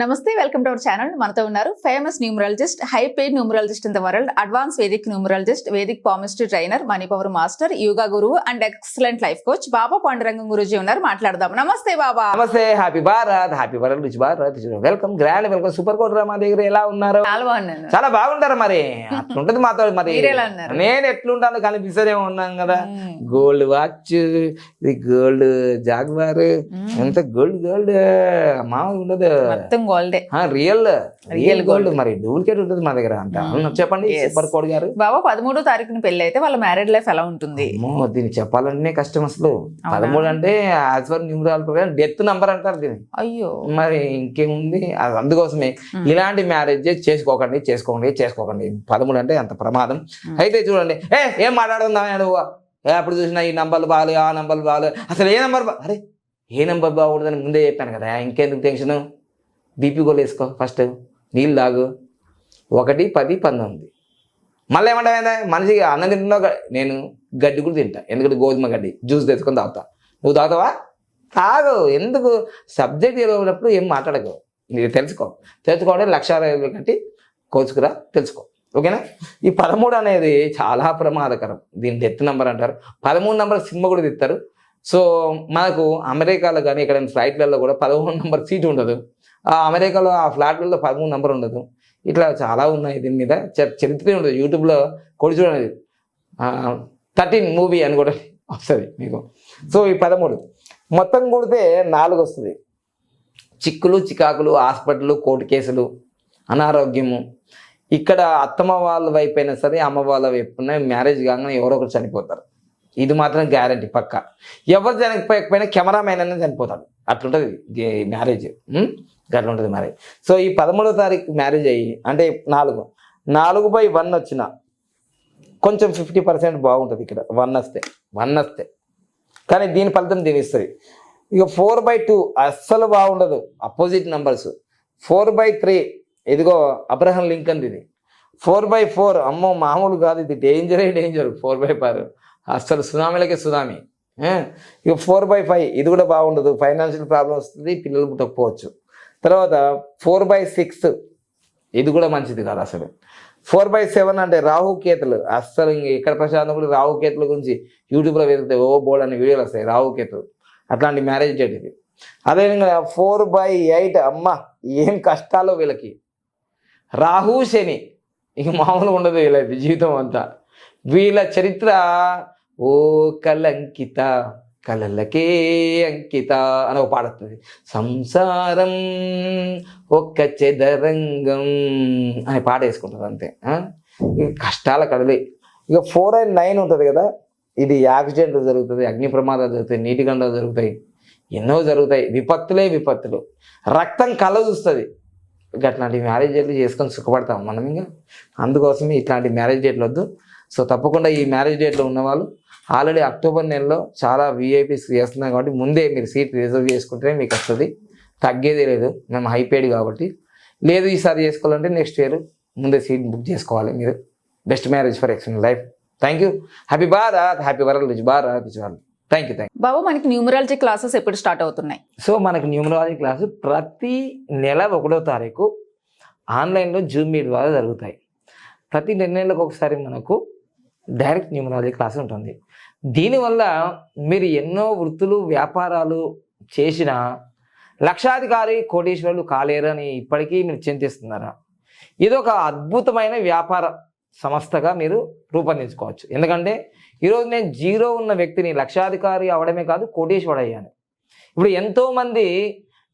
నమస్తే welcome to our channel. మనతో ఉన్నారు famous numerologist high paid numerologist in the world advance Vedic numerologist Vedic palmistry trainer money power master yoga గురువు and excellent life coach Baba Pandurangam guruji ఉన్నారు. మాట్లాడదాం. నమస్తే బాబా. నమస్తే happy Bharat happy Bharat rich Bharat. Welcome grand welcome super coat మా దగ్గర. ఎలా ఉన్నారు? చాలా బాగున్నాను. చాలా బాగుంటారు మరి? అట్లుంటది మాతో మరి? నేను ఎట్లుంటాను కనిపిస్తూనే ఉన్నాం కదా. గోల్డ్ వాచ్ ఇది గోల్డ్ జాగ్వార్. ఎంత గోల్డ్ గోల్డ్ మామూలు ఉండదు. గోల్డే. Real real. గోల్డ్ మరి డూప్లికేట్ ఉంటుంది మా దగ్గర అంట చెప్పండి. సూపర్ కోడ్ గారు. బాబా పదమూడో తారీఖున పెళ్ళి అయితే వాళ్ళ మ్యారేడ్ లైఫ్ ఎలా ఉంటుంది. దీన్ని చెప్పాలంటే కష్టం అసలు. పదమూడు అంటే యాజ్ పర్ న్యూమరాల్ ప్రకారం డెత్ నంబర్ అంటారు దీన్ని. అయ్యో. మరి ఇంకేముంది? అది అందుకోసమే. ఇలాంటి మ్యారేజ్ చేసుకోకండి చేసుకోకండి చేసుకోకండి. పదమూడు అంటే అంత ప్రమాదం. అయితే చూడండి. ఏ ఏం మాట్లాడుతుందా నువ్వు ఏ అప్పుడు చూసినా ఈ నంబర్లు బాగాలి ఆ నంబర్లు బాగాలి. అసలు ఏ నంబర్ బా- అరే ఏ నంబర్ బాగూడదని ముందే చెప్పాను కదా ఇంకెందుకు టెన్షన్? బీపీ గోలు వేసుకో ఫస్ట్. నీళ్ళు తాగు. ఒకటి పది పంతొమ్మిది. మళ్ళీ ఏమంటావు మనిషికి అన్నం తింటున్నా నేను గడ్డి కూడా తింటా. ఎందుకంటే గోధుమ గడ్డి జ్యూస్ తెచ్చుకొని తాగుతా. నువ్వు తాగుతావా? తాగు. ఎందుకు? సబ్జెక్ట్ తెలియనప్పుడు ఏం మాట్లాడకు. నీకు తెలుసుకో. తెలుసుకోవడం లక్ష అరవై కట్టి కోచుకురా తెలుసుకో. ఓకేనా? ఈ పదమూడు అనేది చాలా ప్రమాదకరం. దీని డెత్ నెంబర్ అంటారు. పదమూడు నెంబర్ సినిమా కూడా తీస్తారు. సో మనకు అమెరికాలో కానీ ఇక్కడ ఫ్లైట్లలో కూడా పదమూడు నెంబర్ సీట్ ఉండదు. ఆ అమెరికాలో ఆ ఫ్లాట్లలో పదమూడు నెంబర్ ఉండదు. ఇట్లా చాలా ఉన్నాయి దీని మీద. చ- చరిత్ర ఉండదు. యూట్యూబ్లో కొడి చూడండి. థర్టీన్ మూవీ అని కూడా వస్తుంది మీకు. సో ఈ పదమూడు. మొత్తం కొడితే నాలుగు వస్తుంది. చిక్కులు చికాకులు హాస్పిటల్ కోర్టు కేసులు అనారోగ్యము. ఇక్కడ అత్తమ్మ వాళ్ళ వైపు అయినా సరే అమ్మ వాళ్ళ వైపున మ్యారేజ్ కాగానే ఎవరో ఒకరు చనిపోతారు. ఇది మాత్రం గ్యారంటీ పక్క. ఎవరు చనిపోయకపోయినా కెమెరామ్యాన్ అనేది చనిపోతాడు. అట్లుంటుంది మ్యారేజ్ అట్లా ఉంటుంది మ్యారేజ్ సో ఈ పదమూడో తారీఖు మ్యారేజ్ అయ్యి అంటే నాలుగు. నాలుగు బై వన్ వచ్చిన కొంచెం ఫిఫ్టీ పర్సెంట్ బాగుంటుంది ఇక్కడ. వన్ వస్తే వన్ వస్తే. కానీ దీని ఫలితం దీని ఇస్తుంది ఇక ఫోర్ బై టూ అస్సలు బాగుండదు. Opposite numbers four by three ఇదిగో అబ్రహం లింకన్ ఇది. ఫోర్ బై ఫోర్ అమ్మో మామూలు కాదు ఇది. డేంజరే డేంజర్ ఫోర్ బై ఫైవ్ అస్సలు సునామీలకే సునామీ. ఇక ఫోర్ బై ఫైవ్ ఇది కూడా బాగుండదు. ఫైనాన్షియల్ ప్రాబ్లం వస్తుంది పిల్లలు పుట్టకపోవచ్చు. తర్వాత ఫోర్ బై సిక్స్ ఇది కూడా మంచిది కాదు అసలు. ఫోర్ బై సెవెన్ అంటే రాహు కేతులు. అస్సలు ఎక్కడ ప్రశాంతం కూడా రాహు కేతుల గురించి యూట్యూబ్లో వెళ్తే ఓ బోర్డ్ అనే వీడియోలు వస్తాయి రాహు కేతులు. అట్లాంటి మ్యారేజ్ డేట్ ఇది. అదేవిధంగా ఫోర్ బై ఎయిట్ అమ్మ ఏం కష్టాలు వీళ్ళకి. రాహు శని. ఇక మామూలుగా ఉండదు వీళ్ళ జీవితం అంతా. వీళ్ళ చరిత్ర ఓ కలంకిత కలలకే అంకిత అని ఒక పాడుతుంది సంసారం ఒక్క చెదరంగం అని పాట వేసుకుంటుంది అంతే. ఇక కష్టాల కడలే. ఇక ఫోర్ అండ్ నైన్ ఉంటుంది కదా ఇది యాక్సిడెంట్ జరుగుతుంది అగ్ని ప్రమాదాలు జరుగుతాయి నీటి గంటలు జరుగుతాయి ఎన్నో జరుగుతాయి. విపత్తులే విపత్తులు. రక్తం కల చూస్తుంది. ఇట్లాంటి అట్లాంటి మ్యారేజ్ డేట్లు చేసుకొని సుఖపడతాం మనం ఇంకా. అందుకోసమే ఇట్లాంటి మ్యారేజ్ డేట్లు వద్దు. సో తప్పకుండా ఈ మ్యారేజ్ డేట్లో ఉన్నవాళ్ళు ఆల్రెడీ అక్టోబర్ నెలలో చాలా విఐపీస్ చేస్తున్నాం కాబట్టి ముందే మీరు సీట్ రిజర్వ్ చేసుకుంటేనే మీకు వస్తుంది. తగ్గేదే లేదు. మేము హైపేడ్ కాబట్టి. లేదు ఈసారి చేసుకోవాలంటే నెక్స్ట్ ఇయర్ ముందే సీట్ బుక్ చేసుకోవాలి మీరు. Best marriage for excellent life thank you happy Bharat happy world rich Bharat rich world thank you thank Baba మనకి న్యూమరాలజీ క్లాసెస్ ఎప్పుడు స్టార్ట్ అవుతున్నాయి? సో మనకు న్యూమరాలజీ క్లాసు ప్రతి నెల ఒకటో తారీఖు ఆన్లైన్లో జూమ్ మీట్ ద్వారా జరుగుతాయి. ప్రతి రెండు నెలలకు ఒకసారి మనకు డైరెక్ట్ న్యూమరాలజీ క్లాస్ ఉంటుంది. దీనివల్ల మీరు ఎన్నో వృత్తులు వ్యాపారాలు చేసిన లక్షాధికారి కోటీశ్వరులు కాలేరని ఇప్పటికీ మీరు చింతిస్తున్నారా? ఇది ఒక అద్భుతమైన వ్యాపార సంస్థగా మీరు రూపొందించుకోవచ్చు. ఎందుకంటే ఈరోజు నేను జీరో ఉన్న వ్యక్తిని లక్షాధికారి అవడమే కాదు కోటీశ్వరుడు అయ్యాను. ఇప్పుడు ఎంతోమంది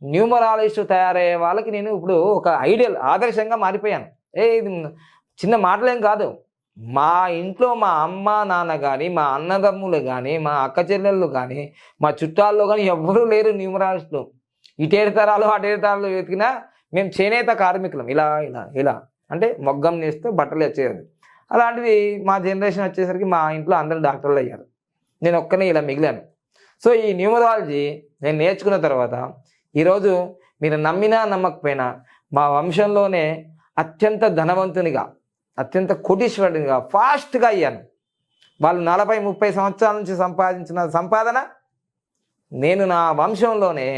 న్యూమరాలజిస్ట్ తయారయ్యే వాళ్ళకి నేను ఇప్పుడు ఒక ఐడియల్ ఆదర్శంగా మారిపోయాను. ఏ ఇది చిన్న మాటలేం కాదు. మా ఇంట్లో మా అమ్మ నాన్న కానీ మా అన్నదమ్ములు కానీ మా అక్క చెల్లెళ్ళు కానీ మా చుట్టాల్లో కానీ ఎవ్వరూ లేరు న్యూమరాలజిస్టులు. ఇటేడు తరాలు అటేడు తరాలు వెతికినా మేము చేనేత కార్మికులం. ఇలా ఇలా ఇలా. అంటే మొగ్గం నేస్తే బట్టలు వచ్చేది అలాంటిది మా జనరేషన్ వచ్చేసరికి మా ఇంట్లో అందరూ డాక్టర్లు అయ్యారు. నేను ఒక్కనే ఇలా మిగిలాను. సో ఈ న్యూమరాలజీ నేను నేర్చుకున్న తర్వాత ఈరోజు మీరు నమ్మినా నమ్మకపోయినా మా వంశంలోనే అత్యంత ధనవంతునిగా అత్యంత కోటీశ్వరుడిగా ఫాస్ట్గా అయ్యాను. వాళ్ళు నలభై ముప్పై సంవత్సరాల నుంచి సంపాదించిన సంపాదన నేను నా వంశంలోనే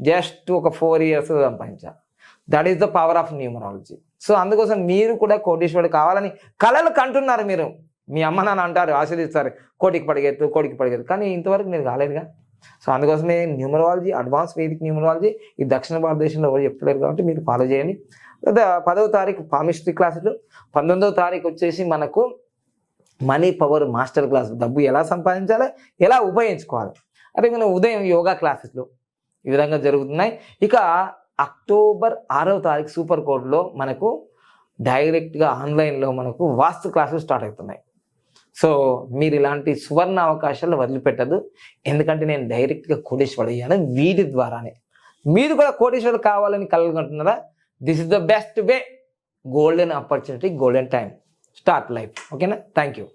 జస్ట్ ఒక ఫోర్ ఇయర్స్ సంపాదించాను that is the power of numerology. So అందుకోసం మీరు కూడా కోటీశ్వరుడు కావాలని కళలు కంటున్నారు మీరు. మీ అమ్మ నాన్న అంటారు ఆశీర్దిస్తారు కోటికి పడిగెత్తు కోటికి పడిగెత్తు. కానీ ఇంతవరకు మీరు కాలేదుగా. సో అందుకోసమే న్యూమరాలజీ అడ్వాన్స్ వేదిక్ న్యూమరాలజీ ఈ దక్షిణ భారతదేశంలో ఎవరు చెప్తలేరు కాబట్టి మీరు ఫాలో చేయండి. లేదా పదవ తారీఖు పామిస్ట్రీ క్లాసులు. పంతొమ్మిదవ తారీఖు వచ్చేసి మనకు మనీ పవర్ మాస్టర్ క్లాస్. డబ్బు ఎలా సంపాదించాలి? ఎలా ఉపయోగించుకోవాలి? అదే మనం ఉదయం యోగా క్లాసెస్లు ఈ విధంగా జరుగుతున్నాయి. ఇక అక్టోబర్ ఆరవ తారీఖు సూపర్ కోడ్లో మనకు డైరెక్ట్గా ఆన్లైన్లో మనకు వాస్తు క్లాసులు స్టార్ట్ అవుతున్నాయి. సో మీరు ఇలాంటి సువర్ణ అవకాశాలు వదిలిపెట్టదు. ఎందుకంటే నేను డైరెక్ట్గా కోటేశ్వరుడు అయ్యాను. వీటి ద్వారానే. మీరు కూడా కోటేశ్వరుడు కావాలని కలగంటున్నారా? This is the best way golden opportunity golden time start life ఓకేనా థ్యాంక్ యూ